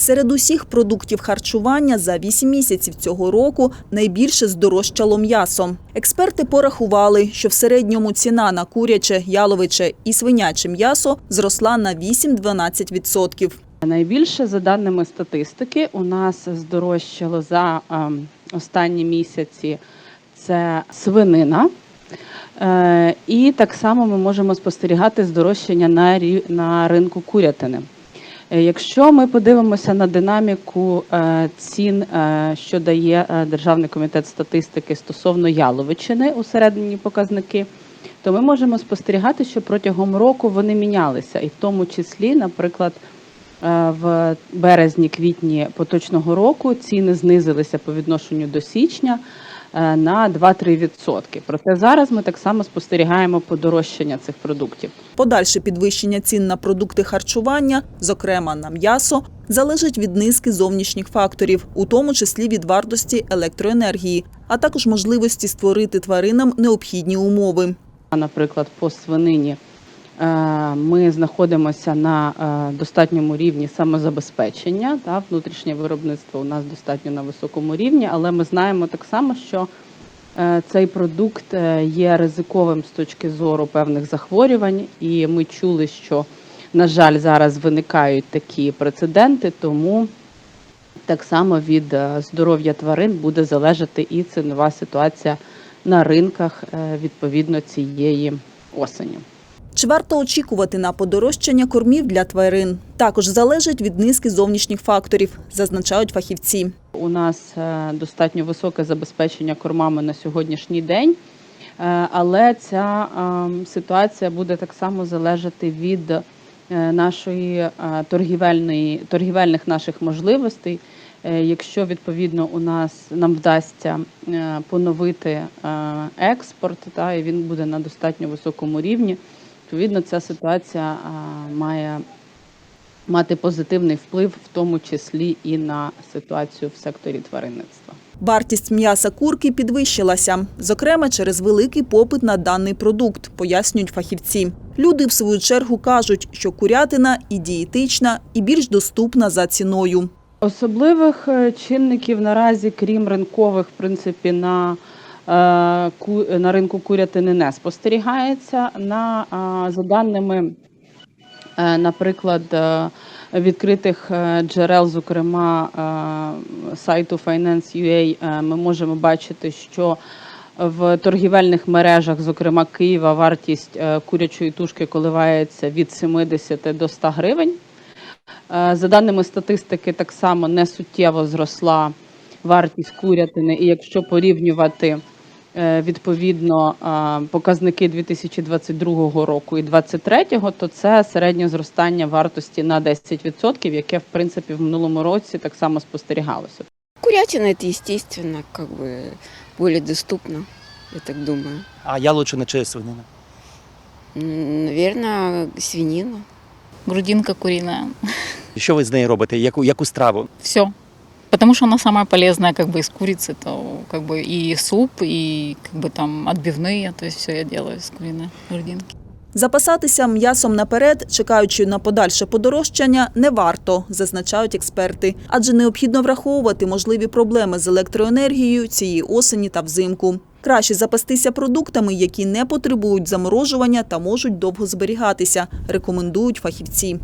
Серед усіх продуктів харчування за 8 місяців цього року найбільше здорожчало м'ясо. Експерти порахували, що в середньому ціна на куряче, яловиче і свиняче м'ясо зросла на 8-12%. Найбільше за даними статистики, у нас здорожчало за ем, останні місяці це свинина. Е, і так само ми можемо спостерігати здорожчання на, ринку курятини. Е, Якщо ми подивимося на динаміку е, цін, е, що дає Державний комітет статистики стосовно яловичини усередині показники, то ми можемо спостерігати, що протягом року вони мінялися, і в тому числі, наприклад, в березні-квітні поточного року ціни знизилися по відношенню до січня на 2-3%. Проте зараз ми так само спостерігаємо подорожчання цих продуктів. Подальше підвищення цін на продукти харчування, зокрема на м'ясо, залежить від низки зовнішніх факторів, у тому числі від вартості електроенергії, а також можливості створити тваринам необхідні умови. Наприклад, по свинині е, ми знаходимося на е, достатньому рівні самозабезпечення. Та, внутрішнє виробництво у нас достатньо на високому рівні, але ми знаємо так само, що е, цей продукт е, є ризиковим з точки зору певних захворювань, і ми чули, що, на жаль, зараз виникають такі прецеденти, тому так само від е, здоров'я тварин буде залежати і цінова ситуація на ринках е, відповідно цієї осені. Чи варто очікувати на подорожчання кормів для тварин? Також залежить від низки зовнішніх факторів, зазначають фахівці. У нас е, достатньо високе забезпечення кормами на сьогоднішній день, е, але ця е, ситуація буде так само залежати від нашої торгівельної торгівельних наших можливостей. Якщо відповідно у нас нам вдасться поновити експорт, та і він буде на достатньо високому рівні, відповідно ця ситуація має мати позитивний вплив, в тому числі і на ситуацію в секторі тваринництва. Вартість м'яса курки підвищилася, зокрема через великий попит на даний продукт, пояснюють фахівці. Люди, в свою чергу, кажуть, що курятина і дієтична, і більш доступна за ціною. Особливих е, чинників наразі, крім ринкових, в принципі, на, на ринку курятини не спостерігається. На, е, за даними, е, наприклад, е, відкритих е, джерел, зокрема е, сайту Finance.ua, е, ми можемо бачити, що в торгівельних мережах, зокрема Києва, вартість е, курячої тушки коливається від 70 до 100 гривень. Е, За даними статистики, так само не суттєво зросла вартість курятини. І якщо порівнювати е, відповідно е, показники 2022 року і 2023, то це середнє зростання вартості на 10%, яке в принципі в минулому році так само спостерігалося. Курятина это естественно, как бы более доступно, я так думаю. А яловичина чи свинина? Наверное, свинина. грудинка куриная. І що ви з нею робите? Яку, яку страву? Все. Потому что она самая полезная как бы из курицы, то как бы и суп, и как бы там отбивные, то есть все я делаю из куриной грудинки. Запасатися м'ясом наперед, чекаючи на подальше подорожчання, не варто, зазначають експерти, адже необхідно враховувати можливі проблеми з електроенергією цієї осені та взимку. Краще запастися продуктами, які не потребують заморожування та можуть довго зберігатися, рекомендують фахівці.